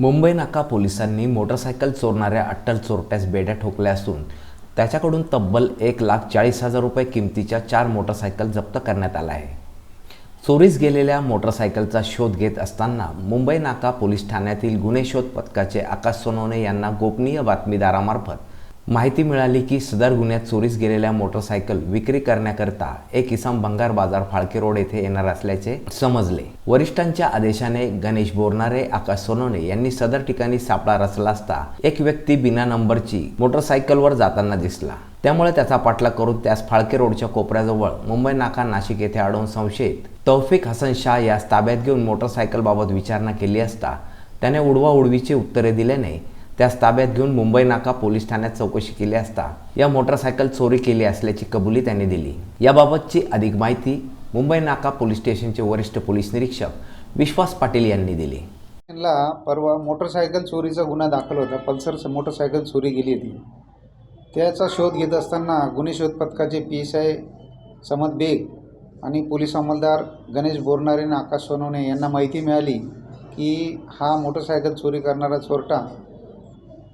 मुंबई नाका पोलिसांनी मोटरसायकल चोरणाऱ्या अट्टल चोरट्यास बेड्या ठोकल्या असून त्याच्याकडून तब्बल एक लाख चाळीस हजार रुपये किमतीच्या चार मोटरसायकल जप्त करण्यात आल्या आहे. चोरीस गेलेल्या मोटरसायकलचा शोध घेत असताना मुंबई नाका पोलीस ठाण्यातील गुन्हे शोध पथकाचे आकाश सोनवणे यांना गोपनीय बातमीदारामार्फत माहिती मिळाली की सदर गुन्ह्यात चोरीस गेलेल्या मोटरसायकल विक्री करण्याकरता एक इसम भंगार बाजार फाळके रोड येथे येणार असल्याचे समजले. वरिष्ठांच्या आदेशाने गणेश बोरणारे आकाश सोनवणे यांनी सदर ठिकाणी सापळा रचला असता एक व्यक्ती बिना नंबरची मोटरसायकलवर जाताना दिसला. त्यामुळे त्याचा पाठलाग करून त्यास फाळके रोडच्या कोपऱ्याजवळ मुंबई नाका नाशिक येथे अडवून संशयित तौफिक हसन शाह यास ताब्यात घेऊन मोटरसायकलबाबत विचारणा केली असता त्याने उडवा उडवीची उत्तरे दिल्याने त्यास ताब्यात घेऊन मुंबई नाका पोलीस ठाण्यात चौकशी केली असता या मोटरसायकल चोरी केली असल्याची कबुली त्यांनी दिली. याबाबतची अधिक माहिती मुंबई नाका पोलीस स्टेशनचे वरिष्ठ पोलीस निरीक्षक विश्वास पाटील यांनी दिली. त्यांना परवा मोटरसायकल चोरीचा गुन्हा दाखल होता. पल्सर मोटरसायकल चोरी गेली होती. त्याचा शोध घेत असताना गुन्हे शोध पथकाचे P S I Samad Beg आणि पोलीस अंमलदार गणेश बोरणारे आणि आकाश सोनवणे यांना माहिती मिळाली की हा मोटरसायकल चोरी करणारा चोरटा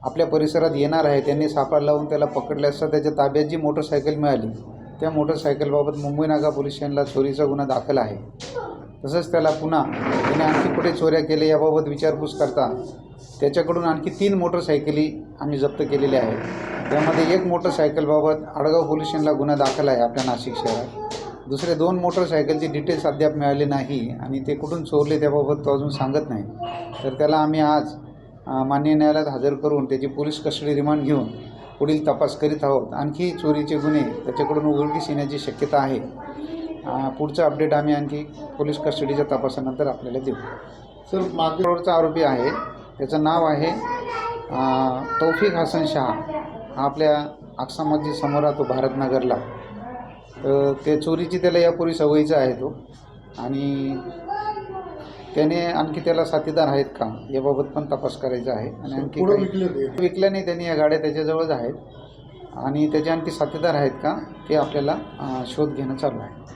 आपल्या परिसरात येणार आहे. त्यांनी सापळा लावून त्याला पकडले असता त्याच्या ताब्यात जी मोटरसायकल मिळाली त्या मोटरसायकलबाबत मुंबई नागा पोलीस स्टेशनला चोरीचा गुन्हा दाखल आहे. तसंच त्याला पुन्हा त्याने आणखी कुठे चोऱ्या केल्या याबाबत विचारपूस करता त्याच्याकडून आणखी तीन मोटरसायकली आम्ही जप्त केलेल्या आहेत. त्यामध्ये एक मोटरसायकलबाबत आडगाव पोलीस स्टेशनला गुन्हा दाखल आहे आपल्या नाशिक शहरात. दुसरे दोन मोटरसायकलचे डिटेल्स अद्याप मिळाले नाही आणि ते कुठून चोरले त्याबाबत तो अजून सांगत नाही. तर त्याला आम्ही आज मान्य न्यायालयात हजर करून त्याची पोलीस कस्टडी रिमांड घेऊन पुढील तपास करीत आहोत. आणखी चोरीचे गुन्हे त्याच्याकडून उघडकीस येण्याची शक्यता आहे. पुढचं अपडेट आम्ही आणखी पोलीस कस्टडीच्या तपासानंतर आपल्याला देऊ. सर मागील रोडचा आरोपी आहे. त्याचं नाव आहे तौफिक हसन शहा. हा आपल्या आक्सा मस्जिद समोर राहतो भारतनगरला. तर ते चोरीची त्याला यापूर्वी सवयीचा आहे तो. आणि त्याने आणखी त्याला साथीदार आहेत का? याबाबत पण तपास करायचा आहे. आणि आणखी काही- विकल्या नाही त्यांनी या गाड्या त्याच्याजवळच आहेत. आणि त्याचे आणखी साथीदार आहेत का? ते आपल्याला अ, शोध घेणं चालू आहे.